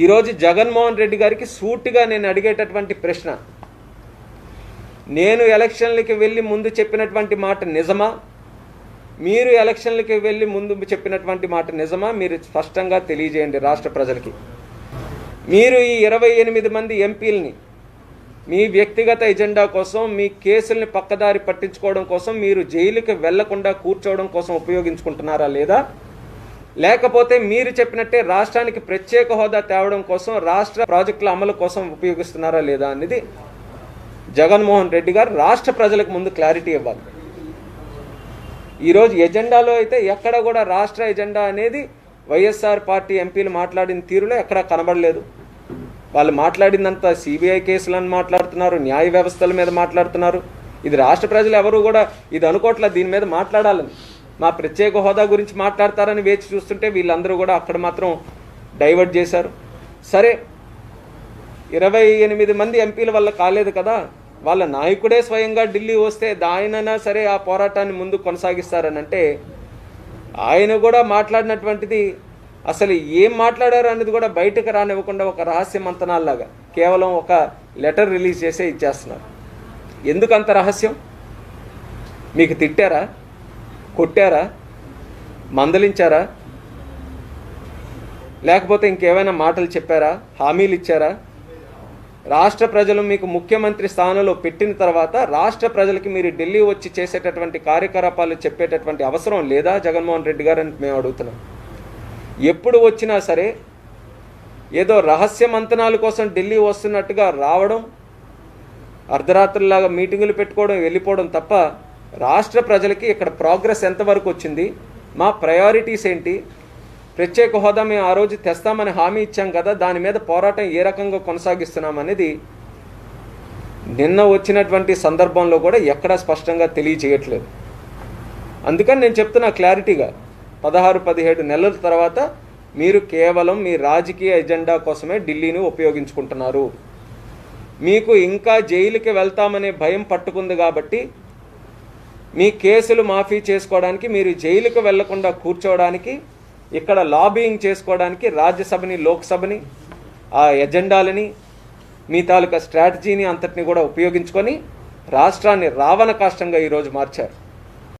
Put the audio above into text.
ఈరోజు జగన్మోహన్ రెడ్డి గారికి సూటిగా నేను అడిగేటటువంటి ప్రశ్న. నేను ఎలక్షన్లకి వెళ్ళి ముందు చెప్పినటువంటి మాట నిజమా? మీరు ఎలక్షన్లకి వెళ్ళి ముందు చెప్పినటువంటి మాట నిజమా? మీరు స్పష్టంగా తెలియజేయండి రాష్ట్ర ప్రజలకి. మీరు ఈ ఇరవై ఎనిమిది మంది ఎంపీలని మీ వ్యక్తిగత ఎజెండా కోసం మీ కేసుల్ని పక్కదారి పట్టించుకోవడం కోసం మీరు జైలుకి వెళ్ళకుండా కూర్చోవడం కోసం ఉపయోగించుకుంటున్నారా లేదా? లేకపోతే మీరు చెప్పినట్టే రాష్ట్రానికి ప్రత్యేక హోదా తేవడం కోసం రాష్ట్ర ప్రాజెక్టుల అమలు కోసం ఉపయోగిస్తున్నారా లేదా అనేది జగన్మోహన్ రెడ్డి గారు రాష్ట్ర ప్రజలకు ముందు క్లారిటీ ఇవ్వాలి. ఈరోజు ఎజెండాలో అయితే ఎక్కడ కూడా రాష్ట్ర ఎజెండా అనేది వైఎస్ఆర్ పార్టీ ఎంపీలు మాట్లాడిన తీరులో ఎక్కడ కనబడలేదు. వాళ్ళు మాట్లాడిందంతా సిబిఐ కేసులను మాట్లాడుతున్నారు న్యాయ వ్యవస్థల మీద మాట్లాడుతున్నారు. ఇది రాష్ట్ర ప్రజలు ఎవరు కూడా ఇది అనుకోవట్లేదు దీని మీద మాట్లాడాలని. మా ప్రత్యేక హోదా గురించి మాట్లాడతారని వేచి చూస్తుంటే వీళ్ళందరూ కూడా అక్కడ మాత్రం డైవర్ట్ చేశారు. సరే ఇరవై ఎనిమిది మంది ఎంపీల వల్ల కాలేదు కదా? వాళ్ళ నాయకుడే స్వయంగా ఢిల్లీ వస్తే ఆయనైనా సరే ఆ పోరాటాన్ని ముందు కొనసాగిస్తారని అంటే ఆయన కూడా మాట్లాడినటువంటిది అసలు ఏం మాట్లాడారు అనేది కూడా బయటకు రానివ్వకుండా ఒక రహస్య మంతనాల్లాగా కేవలం ఒక లెటర్ రిలీజ్ చేసే ఇచ్చేస్తున్నారు. ఎందుకు అంత రహస్యం? మీకు తిట్టారా? కొట్టారా? మందలించారా? లేకపోతే ఇంకేమైనా మాటలు చెప్పారా? హామీలు ఇచ్చారా? రాష్ట్ర ప్రజలు మీకు ముఖ్యమంత్రి స్థానంలో పెట్టిన తర్వాత రాష్ట్ర ప్రజలకి మీరు ఢిల్లీ వచ్చి చేసేటటువంటి కార్యకలాపాలు చెప్పేటటువంటి అవసరం లేదా? జగన్మోహన్ రెడ్డి గారు అని మేము అడుగుతున్నాం. ఎప్పుడు వచ్చినా సరే ఏదో రహస్య మంతనాల కోసం ఢిల్లీ వస్తున్నట్టుగా రావడం అర్ధరాత్రిలాగా మీటింగులు పెట్టుకోవడం వెళ్ళిపోవడం తప్ప రాష్ట్ర ప్రజలకి ఇక్కడ ప్రోగ్రెస్ ఎంతవరకు వచ్చింది? మా ప్రయారిటీస్ ఏంటి? ప్రత్యేక హోదా మేము ఆ రోజు తెస్తామని హామీ ఇచ్చాం కదా దాని మీద పోరాటం ఏ రకంగా కొనసాగిస్తున్నాం అనేది నిన్న వచ్చినటువంటి సందర్భంలో కూడా ఎక్కడా స్పష్టంగా తెలియచేయట్లేదు అందుకని నేను చెప్తున్నా క్లారిటీగా. పదహారు పదిహేడు నెలల తర్వాత మీరు కేవలం మీ రాజకీయ ఎజెండా కోసమే ఢిల్లీని ఉపయోగించుకుంటున్నారు. మీకు ఇంకా జైలుకి వెళ్తామనే భయం పట్టుకుంది కాబట్టి మీ కేసులు మాఫీ చేసుకోవడానికి మీరు జైలుకు వెళ్ళకుండా కూర్చోవడానికి ఇక్కడ లాబింగ్ చేసుకోవడానికి రాజ్యసభని లోక్సభని ఆ ఎజెండాలని మీ తాలూకా స్ట్రాటజీని అంతటిని కూడా ఉపయోగించుకొని రాష్ట్రాన్ని రావణ కాష్టంగా ఈరోజు మార్చారు.